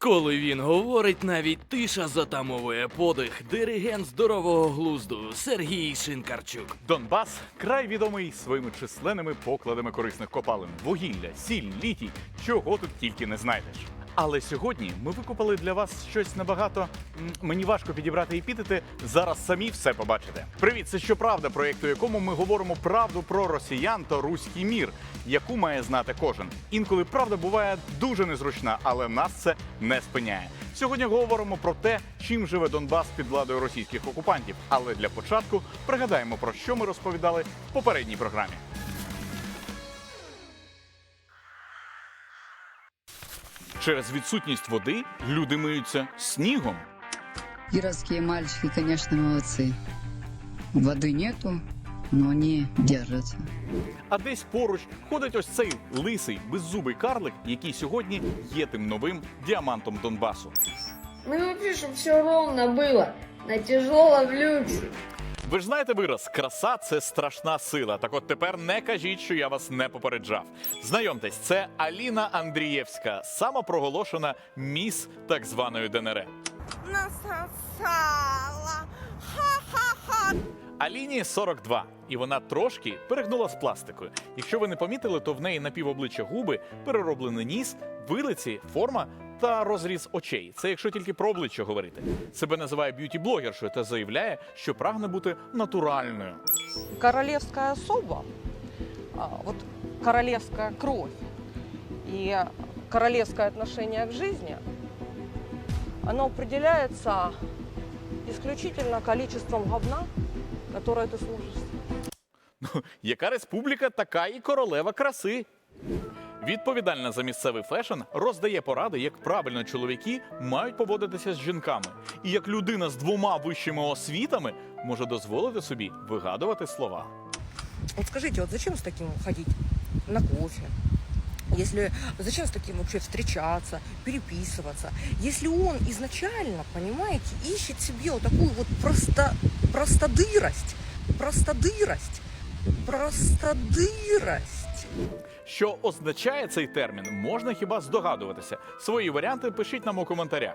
Коли він говорить, навіть тиша затамовує подих. Диригент здорового глузду Сергій Шинкарчук. Донбас край відомий своїми численними покладами корисних копалин, вугілля, сіль, літій, чого тут тільки не знайдеш. Але сьогодні ми викопали для вас щось набагато. Мені важко підібрати епітети. Зараз самі все побачите. Привіт, це щоправда, проєкт, у якому ми говоримо правду про росіян та руський мір, яку має знати кожен. Інколи правда буває дуже незручна, але нас це не спиняє. Сьогодні говоримо про те, чим живе Донбас під владою російських окупантів. Але для початку пригадаємо про що ми розповідали в попередній програмі. Через відсутність води люди миються снігом. Кировские мальчики, конечно, молодцы. Воды нету, но они держатся. А десь поруч ходить ось цей лисий беззубий карлик, який сьогодні є тим новим діамантом Донбасу. Мы учим, чтобы все ровно было. На тяжелом люксе. Ви ж знаєте вираз, краса це страшна сила. Так от тепер не кажіть, що я вас не попереджав. Знайомтесь, це Аліна Андрієвська, самопроголошена міс так званої ДНР. насосала. Ха-ха-ха. Аліні 42, і вона трошки перегнула з пластикою. Якщо ви не помітили, то в неї на півобличчя губи, перероблений ніс, вилиці, форма та розріз очей. Це якщо тільки про обличчя говорити. Себе називає б'юті-блогершою та заявляє, що прагне бути натуральною. королевская особа, а, вот королевская кровь и королевское отношение к жизни, оно определяется исключительно количеством говна, которое ты сможешь съесть. Яка республіка, така і королева краси. Відповідальна за місцевий фешн роздає поради, як правильно чоловіки мають поводитися з жінками, і як людина з двома вищими освітами може дозволити собі вигадувати слова. Вот скажите, вот зачем с таким ходить на кофе? Если зачем с таким вообще встречаться, переписываться? Если он изначально, понимаете, ищет себе вот такую вот просто, простодырость, простодырость, простодырость. Що означає цей термін, можна хіба здогадуватися. Свої варіанти пишіть нам у коментарях.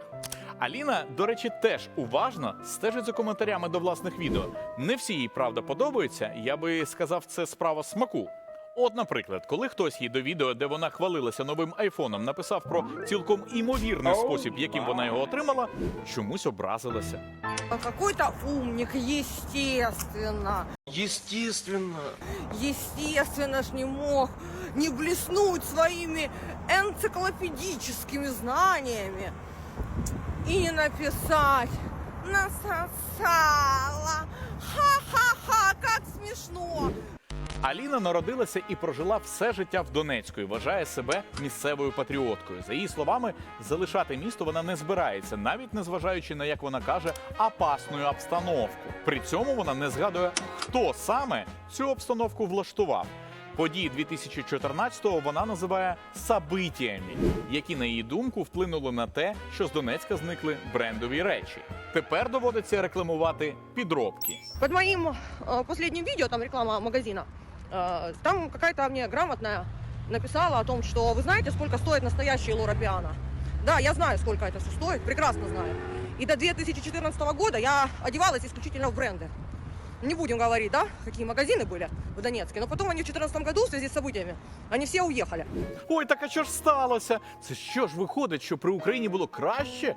Аліна, до речі, теж уважно стежить за коментарями до власних відео. Не всі їй правда подобаються. Я би сказав, це справа смаку. От, наприклад, коли хтось їй до відео, де вона хвалилася новим айфоном, написав про цілком імовірний спосіб, яким вона його отримала, чомусь образилася. Какой-то умник, естественно. Естественно. Естественно ж не мог не блеснуть своими энциклопедическими знаниями и не написать насосала. Ха-ха-ха, как смешно. Аліна народилася і прожила все життя в Донецьку і вважає себе місцевою патріоткою. За її словами, залишати місто вона не збирається, навіть не зважаючи на як вона каже, опасну обстановку. При цьому вона не згадує, хто саме цю обстановку влаштував. Події 2014-го вона називає сабитіями, які, на її думку, вплинули на те, що з Донецька зникли брендові речі. Тепер доводиться рекламувати підробки. Под моим э, последним видео, там реклама магазина, э, там какая-то мне грамотная написала о том, что вы знаете, сколько стоит настоящий Лора Пиано. Да, я знаю, сколько это все стоит, прекрасно знаю. И до 2014 года я одевалась исключительно в бренды. Не будем говорить, да, какие магазины были в Донецке. Но потом они в 2014 году в связи с событиями, они все уехали. Ой, так а що ж сталося? Це що ж виходить, що при Україні було краще?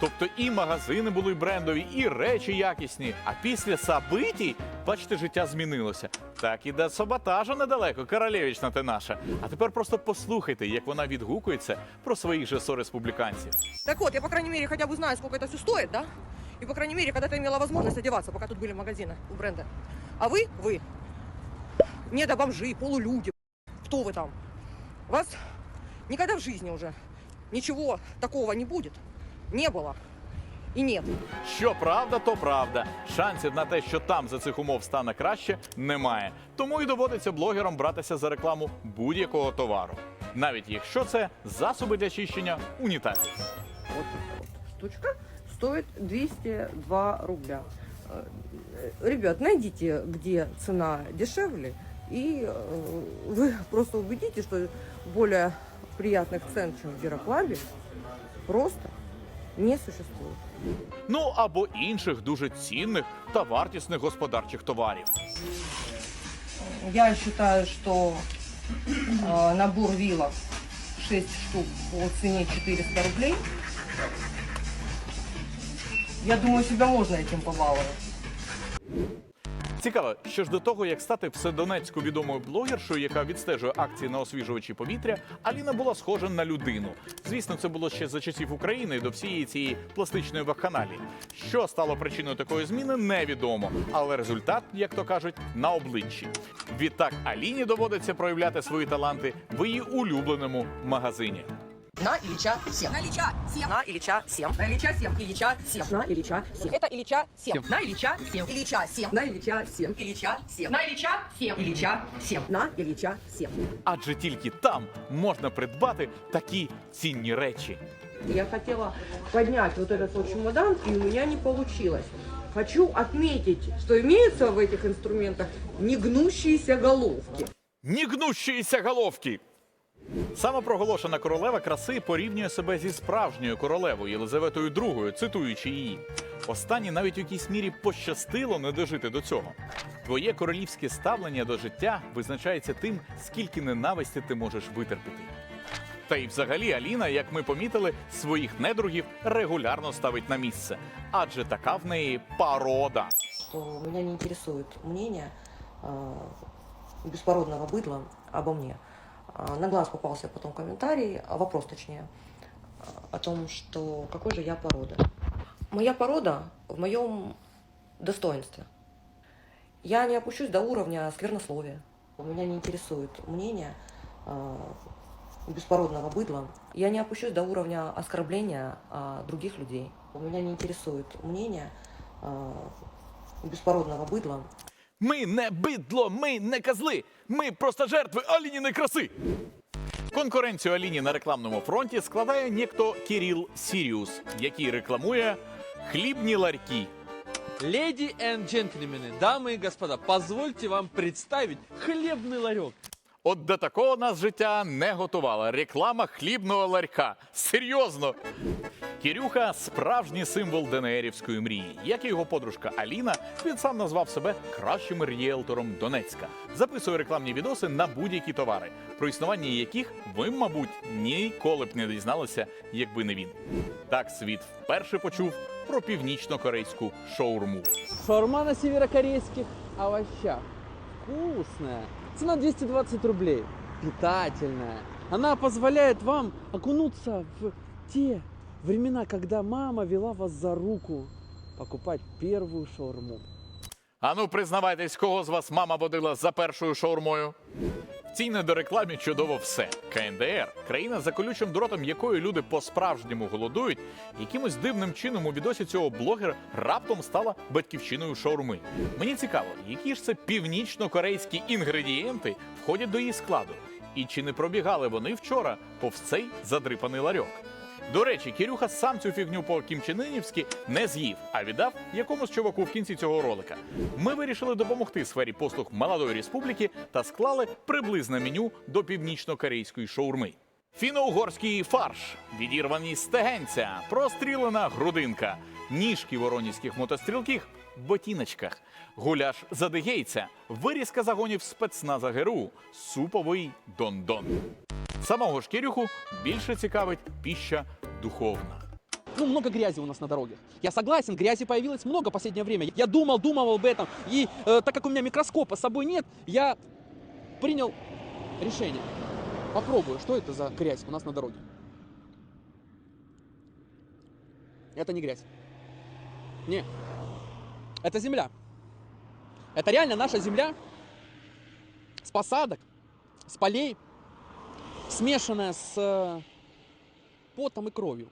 Тобто і магазини були брендові, і речі якісні. А після сабитій, бачите, життя змінилося. Так і до саботажа недалеко, королевична ти наша. А тепер просто послухайте, як вона відгукується про своїх же сореспубліканців. Так вот, я, по крайней мере, хотя бы знаю, сколько это все стоит, да? И, по крайней мере, когда-то имела возможность одеваться, пока тут были магазины у бренда. А вы, вы, недобомжи, полулюди, кто вы там? У вас никогда в жизни уже ничего такого не будет. Не было. И нет. Що правда, то правда. Шансів на те, що там за цих умов стане краще, немає. Тому і доводиться блогерам братися за рекламу будь-якого товару, навіть якщо це засоби для чищення унітазів. Вот эта вот штучка стоит 202 рубля. Э, Ребят, найдите, где цена дешевле, и э, вы просто убедитесь, что более приятных цен, чем в Ярославле, просто не существует. Ну або інших дуже цінних та вартісних господарчих товарів. Я считаю, что э, набор вилок 6 штук по цене 400 рублей. я думаю, себя можно этим побаловать. Цікаво, що ж до того, як стати вседонецьку відомою блогершою, яка відстежує акції на освіжувачі повітря, Аліна була схожа на людину. Звісно, це було ще за часів України до всієї цієї пластичної вакханалії. Що стало причиною такої зміни, невідомо. Але результат, як то кажуть, на обличчі. Відтак Аліні доводиться проявляти свої таланти в її улюбленому магазині. На Ильича 7. На Ильича 7. На Ильича 7. На Ильича 7. Ильича 7. На Ильича 7. Это Ильича 7. На Ильича 7. Ильича 7. На Ильича 7. Ильича 7. На Ильича 7. Ильича 7. На Ильича 7. Адже тільки там можна придбати такі цінні речі. Я хотела поднять вот этот вот чемодан, и у меня не получилось. Хочу отметить, что имеются в этих инструментах негнущиеся головки. Нігнущіся головки. Самопроголошена королева краси порівнює себе зі справжньою королевою Єлизаветою II, цитуючи її. Останній навіть у якійсь мірі пощастило не дожити до цього. Твоє королівське ставлення до життя визначається тим, скільки ненависті ти можеш витерпіти. Та й взагалі Аліна, як ми помітили, своїх недругів регулярно ставить на місце, адже така в неї порода. что меня не интересует мнение э, беспородного быдла обо мне. А, На глаз попался потом комментарий, а вопрос точнее, а, о том, что какой же я порода. Моя порода в моем достоинстве. Я не опущусь до уровня сквернословия. Меня не интересует мнение э, беспородного быдла. Я не опущусь до уровня оскорбления а, других людей. Меня не интересует мнение беспородного быдла. Ми не бидло, ми не козли. Ми просто жертви Алініної краси. Конкуренцію Аліні на рекламному фронті складає нєкто Кіріл Сіріус, який рекламує хлібні ларьки. Леди и джентльмены, дамы и господа, позвольте вам представить хлебный ларек. От до такого нас життя не готувала реклама хлібного ларька. Серйозно. Кірюха справжній символ ДНРівської мрії. Як і його подружка Аліна, він сам назвав себе кращим ріелтором Донецька. Записує рекламні відоси на будь-які товари, про існування яких ви, мабуть, ніколи б не дізналися, якби не він. Так світ вперше почув про північно-корейську шаурму. Шаурма на северокорейских овощах. Вкусная. Цена 220 рублей. Питательная. Она позволяет вам окунуться в те времена, когда мама вела вас за руку покупать первую шаурму. А ну, признавайтесь, кого з вас мама водила за першою шаурмою? В до рекламі чудово все. КНДР країна за колючим дротом, якої люди по-справжньому голодують, якимось дивним чином у відосі цього блогера раптом стала батьківщиною шаурми. Мені цікаво, які ж це північно-корейські інгредієнти входять до її складу, і чи не пробігали вони вчора повз цей задрипаний ларьок. До речі, Кірюха сам цю фігню по кімчининівськи не з'їв, а віддав якомусь чуваку в кінці цього ролика. Ми вирішили допомогти сфері послуг молодої республіки та склали приблизне меню до північно-корейської шаурми. Фіно-угорський фарш, відірвані стегенця, прострілена грудинка, ніжки воронівських мотострілків в ботіночках, гуляш задигейця, вирізка загонів спецназа ГРУ, суповий дондон. Самого ж Кирюху більше цікавить піща духовна. Ну, много грязи у нас на дорогах. Я согласен, грязи появилось много в последнее время. Я думал, думал об этом. И э, так как у меня микроскопа с собой нет, я принял решение. Попробую, что это за грязь у нас на дороге. Это не грязь. Не. Это земля. Это реально наша земля с посадок, с полей, смешанная з э, потом і кров'ю.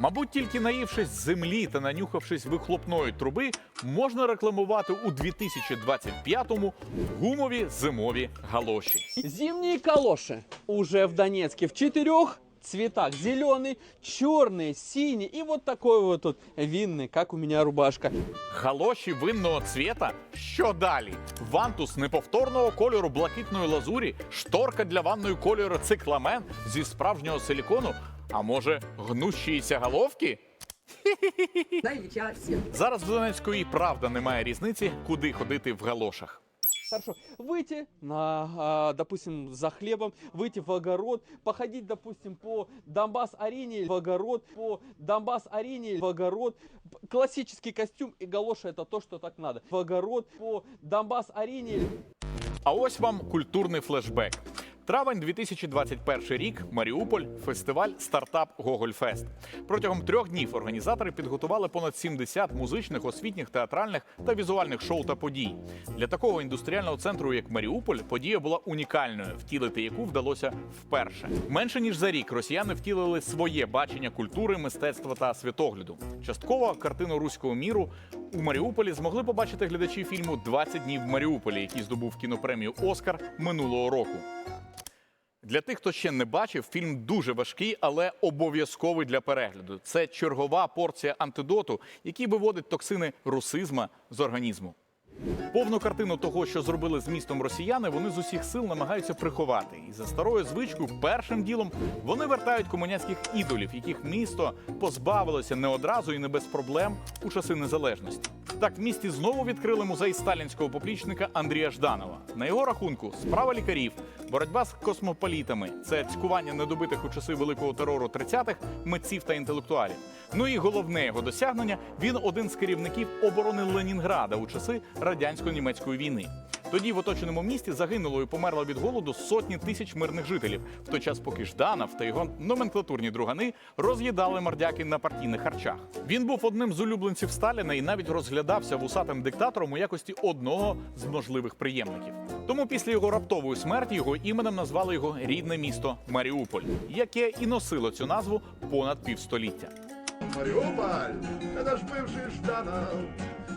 Мабуть, тільки наївшись землі та нанюхавшись вихлопної труби, можна рекламувати у 2025-му гумові зимові галоші. Зимні калоші уже в Донецькі в четырех цветах. Зеленый, черный, синий и вот такой вот тут винный, как у меня рубашка. Галоші винного цвіта? Що далі? Вантус неповторного кольору блакитної лазурі, шторка для ванної кольору цикламен зі справжнього силікону. А може, гнущіся головки? На Ильича 7. Зараз в Донецьку і правда немає різниці, куди ходити в галошах. Хорошо. Выйти на, а, допустим, за хлебом, выйти в огород, походить, допустим, по Донбасс-арене в огород, по Донбасс-арене в огород. Классический костюм и галоши это то, что так надо. В огород, по Донбасс-арене А ось вам культурний флешбек. Травень 2021 рік, Маріуполь, фестиваль Стартап Гогольфест. Протягом трьох днів організатори підготували понад 70 музичних, освітніх, театральних та візуальних шоу та подій. Для такого індустріального центру, як Маріуполь, подія була унікальною, втілити яку вдалося вперше. Менше ніж за рік росіяни втілили своє бачення культури, мистецтва та світогляду. Частково картину руського міру у Маріуполі змогли побачити глядачі фільму «20 днів в Маріуполі, який здобув кінопремію Оскар минулого року. Для тих, хто ще не бачив, фільм дуже важкий, але обов'язковий для перегляду. Це чергова порція антидоту, який виводить токсини русизма з організму. Повну картину того, що зробили з містом росіяни, вони з усіх сил намагаються приховати. І за старою звичкою, першим ділом вони вертають комуняцьких ідолів, яких місто позбавилося не одразу і не без проблем у часи незалежності. Так в місті знову відкрили музей сталінського поплічника Андрія Жданова. На його рахунку справа лікарів, боротьба з космополітами, це цькування недобитих у часи великого терору 30-х митців та інтелектуалів. Ну і головне його досягнення він один з керівників оборони Ленінграда у часи радянсько-німецької війни. Тоді в оточеному місті загинуло і померло від голоду сотні тисяч мирних жителів, в той час, поки Жданов та його номенклатурні другани роз'їдали мордяки на партійних харчах. Він був одним з улюбленців Сталіна і навіть розглядався вусатим диктатором у якості одного з можливих приємників. Тому після його раптової смерті його іменем назвали його рідне місто Маріуполь, яке і носило цю назву понад півстоліття. Мариуполь, это ж бывший Жданов.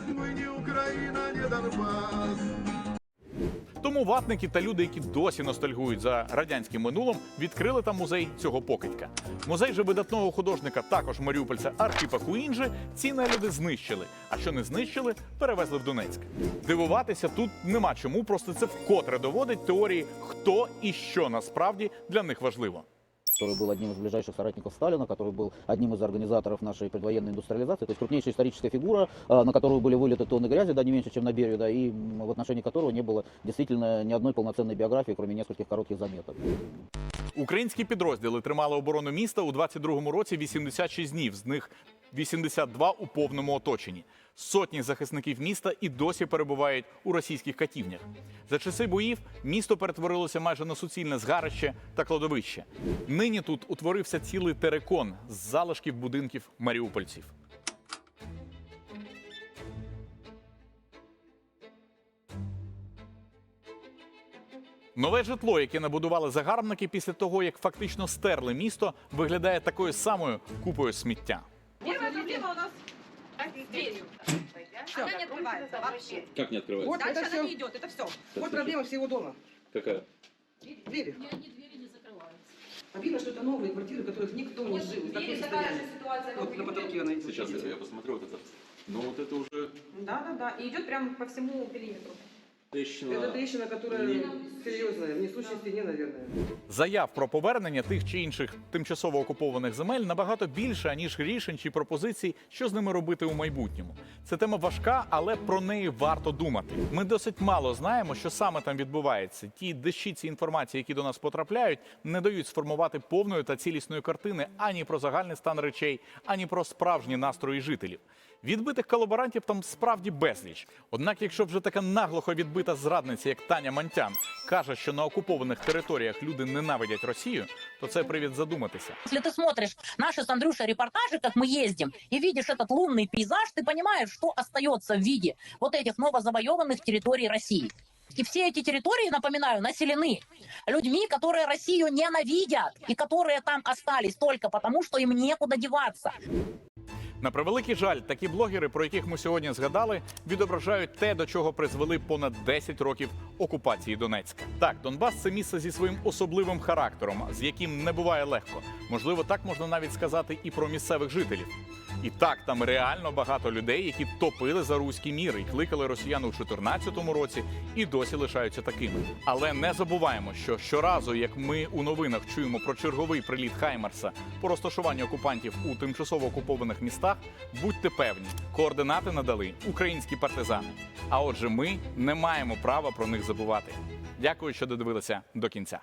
Мы не Украина, не Донбасс. Тому ватники та люди, які досі ностальгують за радянським минулим, відкрили там музей цього покидька. Музей же видатного художника, також маріупольця Архіпа Куінджи, ці нелюди знищили. А що не знищили, перевезли в Донецьк. Дивуватися тут нема чому, просто це вкотре доводить теорії, хто і що насправді для них важливо. который был одним из ближайших соратников Сталина, который был одним из организаторов нашей предвоенной индустриализации, то есть крупнейшая историческая фигура, а, на которую были вылиты тонны грязи, да, не меньше, чем на Берию, да, и м, в отношении которого не было действительно ни одной полноценной биографии, кроме нескольких коротких заметок. Українські підрозділи тримали оборону міста у 22-му році 86 днів, з них 82 у повному оточенні. Сотні захисників міста і досі перебувають у російських катівнях. За часи боїв місто перетворилося майже на суцільне згарище та кладовище. Нині тут утворився цілий терекон з залишків будинків маріупольців. Нове житло, яке набудували загарбники після того, як фактично стерли місто, виглядає такою самою купою сміття. Дверью. Она не открывается вообще. Как не открывается? Вот Дальше это она не все. идет, это все. Вот проблема всего дома. Какая? Двери. Обидно, что это новые квартиры, в которых никто не жил. в таком состоянии. ситуация. Вот на потолке она Сейчас я, я посмотрю вот это. Ну вот это уже Да, да, да. И идет прямо по всему периметру. Трещина. Это трещина, которая серьезная, в несущей стене, наверное. Заяв про повернення тих чи інших тимчасово окупованих земель набагато більше, аніж рішень чи пропозицій, що з ними робити у майбутньому. Це тема важка, але про неї варто думати. Ми досить мало знаємо, що саме там відбувається. Ті дещиці інформації, які до нас потрапляють, не дають сформувати повної та цілісної картини ані про загальний стан речей, ані про справжні настрої жителів. Відбитих колаборантів там справді безліч. Однак, якщо вже така наглухо відбита зрадниця, як Таня Мантян, каже, що на окупованих територіях люди ненавидять Росію, то це привід задуматися. Если ты смотришь наши с Андрюшей репортажи, как мы ездим, и видишь этот лунный пейзаж, ты понимаешь, что остается в виде вот этих новозавоеванных территорий России. И все эти территории, напоминаю, населены людьми, которые Россию ненавидят и которые там остались только потому, что им некуда деваться. На превеликий жаль, такі блогери, про яких ми сьогодні згадали, відображають те, до чого призвели понад 10 років окупації Донецька. Так, Донбас це місце зі своїм особливим характером, з яким не буває легко. Можливо, так можна навіть сказати і про місцевих жителів. І так, там реально багато людей, які топили за руський мір і кликали росіян у 2014 році, і досі лишаються такими. Але не забуваємо, що щоразу, як ми у новинах чуємо про черговий приліт Хаймарса по розташуванню окупантів у тимчасово окупованих містах, будьте певні, координати надали українські партизани. А отже, ми не маємо права про них забувати. Дякую, що додивилися до кінця.